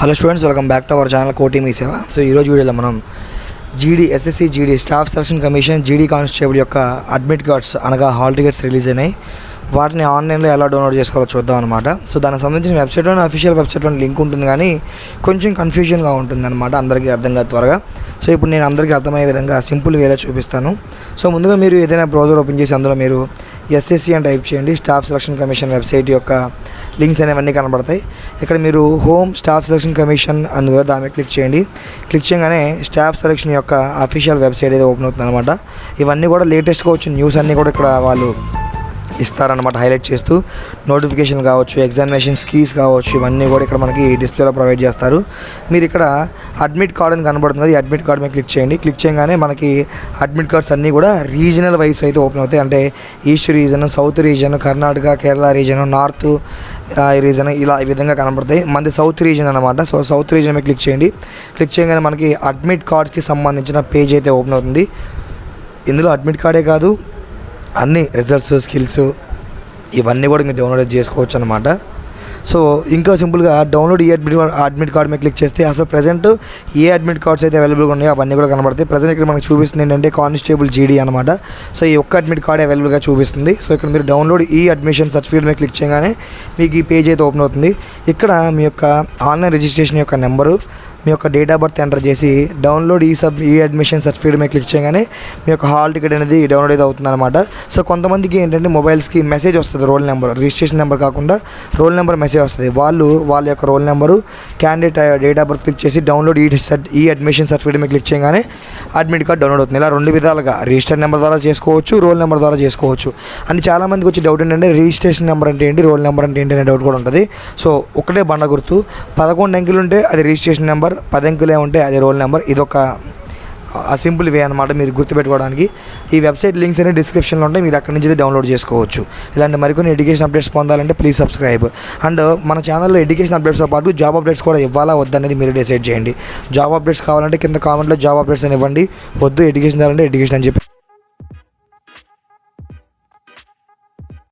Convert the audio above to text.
Hello students welcome back to our channel కోటి మీ సేవ సో ఈరోజు వీడియోలో మనం GD SSC GD staff selection commission GD constable యొక్క అడ్మిట్ కార్డ్స్ అనగా హాల్ టికెట్స్ రిలీజ్ అయినాయి. వాటిని ఆన్లైన్లో ఎలా డౌన్లోడ్ చేసుకోవాలో చూద్దాం అనమాట సో దానికి సంబంధించిన వెబ్సైట్లో అఫీషియల్ వెబ్సైట్లో లింక్ ఉంటుంది కానీ కొంచెం కన్ఫ్యూజన్గా ఉంటుంది అనమాట అందరికీ అర్థం త్వరగా. సో ఇప్పుడు నేను అందరికీ అర్థమయ్యే విధంగా సింపుల్ వేరే చూపిస్తాను. సో ముందుగా మీరు ఏదైనా బ్రౌజర్ ఓపెన్ చేసి అందులో మీరు ఎస్ఎస్సి అని టైప్ చేయండి స్టాఫ్ సెలక్షన్ కమిషన్ వెబ్సైట్ యొక్క లింక్స్ అనేవన్నీ కనబడతాయి. ఇక్కడ మీరు హోమ్ స్టాఫ్ సెలక్షన్ కమిషన్ అందుగా దాని మీద క్లిక్ చేయండి. క్లిక్ చేయగానే స్టాఫ్ సెలక్షన్ యొక్క అఫీషియల్ వెబ్సైట్ అయితే ఓపెన్ అవుతుంది అనమాట ఇవన్నీ కూడా లేటెస్ట్గా వచ్చిన న్యూస్ అన్నీ కూడా ఇక్కడ వాళ్ళు ఇస్తారనమాట హైలైట్ చేస్తూ నోటిఫికేషన్ కావచ్చు ఎగ్జామినేషన్ స్కీస్ కావచ్చు ఇవన్నీ కూడా ఇక్కడ మనకి డిస్ప్లేలో ప్రొవైడ్ చేస్తారు. మీరు ఇక్కడ అడ్మిట్ కార్డ్ అని కనబడుతుంది కదా, ఈ అడ్మిట్ కార్డ్ మీద క్లిక్ చేయండి. క్లిక్ చేయగానే మనకి అడ్మిట్ కార్డ్స్ అన్నీ కూడా రీజనల్ వైస్ అయితే ఓపెన్ అవుతాయి. అంటే east region south region Karnataka Kerala region north region ఇలా ఈ విధంగా కనబడతాయి. మనది సౌత్ రీజన్ అనమాట సో సౌత్ రీజన్ మీద క్లిక్ చేయండి. క్లిక్ చేయగానే మనకి అడ్మిట్ కార్డ్స్కి సంబంధించిన పేజ్ అయితే ఓపెన్ అవుతుంది. ఇందులో అడ్మిట్ కార్డే కాదు అన్ని రిజల్ట్స్ స్కిల్స్ ఇవన్నీ కూడా మీరు డౌన్లోడ్ చేసుకోవచ్చు అనమాట సో ఇంకా సింపుల్గా డౌన్లోడ్ ఈ అడ్మిట్ అడ్మిట్ కార్డ్ మీద క్లిక్ చేస్తే అసలు ప్రజెంట్ ఏ అడ్మిట్ కార్డ్స్ అయితే అవైలబుల్గా ఉన్నాయో అవన్నీ కూడా కనబడతాయి. ప్రజెంట్ ఇక్కడ మనకు చూపిస్తుంది ఏంటంటే కానిస్టేబుల్ జీడీ అనమాట సో ఈ ఒక్క అడ్మిట్ కార్డ్ అవైలబుల్గా చూపిస్తుంది. సో ఇక్కడ మీరు డౌన్లోడ్ ఈ అడ్మిషన్ సర్టిఫికేట్ మీద క్లిక్ చేయగానే మీకు ఈ పేజ్ అయితే ఓపెన్ అవుతుంది. ఇక్కడ మీ యొక్క ఆన్లైన్ రిజిస్ట్రేషన్ యొక్క నెంబరు మీ యొక్క డేట్ ఆఫ్ బర్త్ ఎంటర్ చేసి డౌన్లోడ్ ఈ సబ్ ఈ అడ్మిషన్ సర్టిఫికేట్ మీద క్లిక్ చేయగానే మీ యొక్క హాల్ టికెట్ అనేది డౌన్లోడ్ అయితే అవుతుంది అనమాట సో కొంతమందికి ఏంటంటే మొబైల్స్కి మెసేజ్ వస్తుంది రోల్ నెంబర్ రిజిస్ట్రేషన్ నెంబర్ కాకుండా రోల్ నెంబర్ మెసేజ్ వస్తుంది. వాళ్ళు వాళ్ళ యొక్క roll number candidate date of birth click చేసి డౌన్లోడ్ ఈ ఈ అడ్మిషన్ సర్టిఫికేట్ మీద క్లిక్ చేయగానే అడ్మిట్ కార్డ్ డౌన్లోడ్ అవుతుంది. ఇలా రెండు విధాలుగా రిజిస్టర్ నెంబర్ ద్వారా చేసుకోవచ్చు రోల్ నెంబర్ ద్వారా చేసుకోవచ్చు. అని చాలామందికి వచ్చే డౌట్ ఏంటంటే రిజిస్ట్రేషన్ నెంబర్ అంటే ఏంటి రోల్ నెంబర్ అంటే ఏంటి అనే డౌట్ కూడా ఉంటుంది. సో ఒకటే బండ గుర్తు పదకొండు అంకెలు ఉంటే అది రిజిస్ట్రేషన్ నెంబర్ పది అంకెలే ఉంటే అది రోల్ నెంబర్. ఇదొక ఆ సింపుల్ వే అనమాట మీరు గుర్తుపెట్టుకోవడానికి. ఈ వెబ్సైట్ లింక్స్ అనేవి డిస్క్రిప్షన్లో ఉంటాయి మీరు అక్కడి నుంచి అయితే డౌన్లోడ్ చేసుకోవచ్చు. ఇలాంటి మరికొన్ని ఎడ్యుకేషన్ అప్డేట్స్ పొందాలంటే ప్లీజ్ సబ్స్క్రైబ్. అండ్ మన ఛానల్లో ఎడ్యుకేషన్ అప్డేట్స్తో పాటు జాబ్ అప్డేట్స్ కూడా ఇవ్వాలా వద్దనేది మీరు డిసైడ్ చేయండి. జాబ్ అప్డేట్స్ కావాలంటే కింద కామెంట్లో జాబ్ అప్డేట్స్ అని ఇవ్వండి. వద్దు ఎడ్యుకేషన్ కావాలంటే ఎడ్యుకేషన్ అని చెప్పి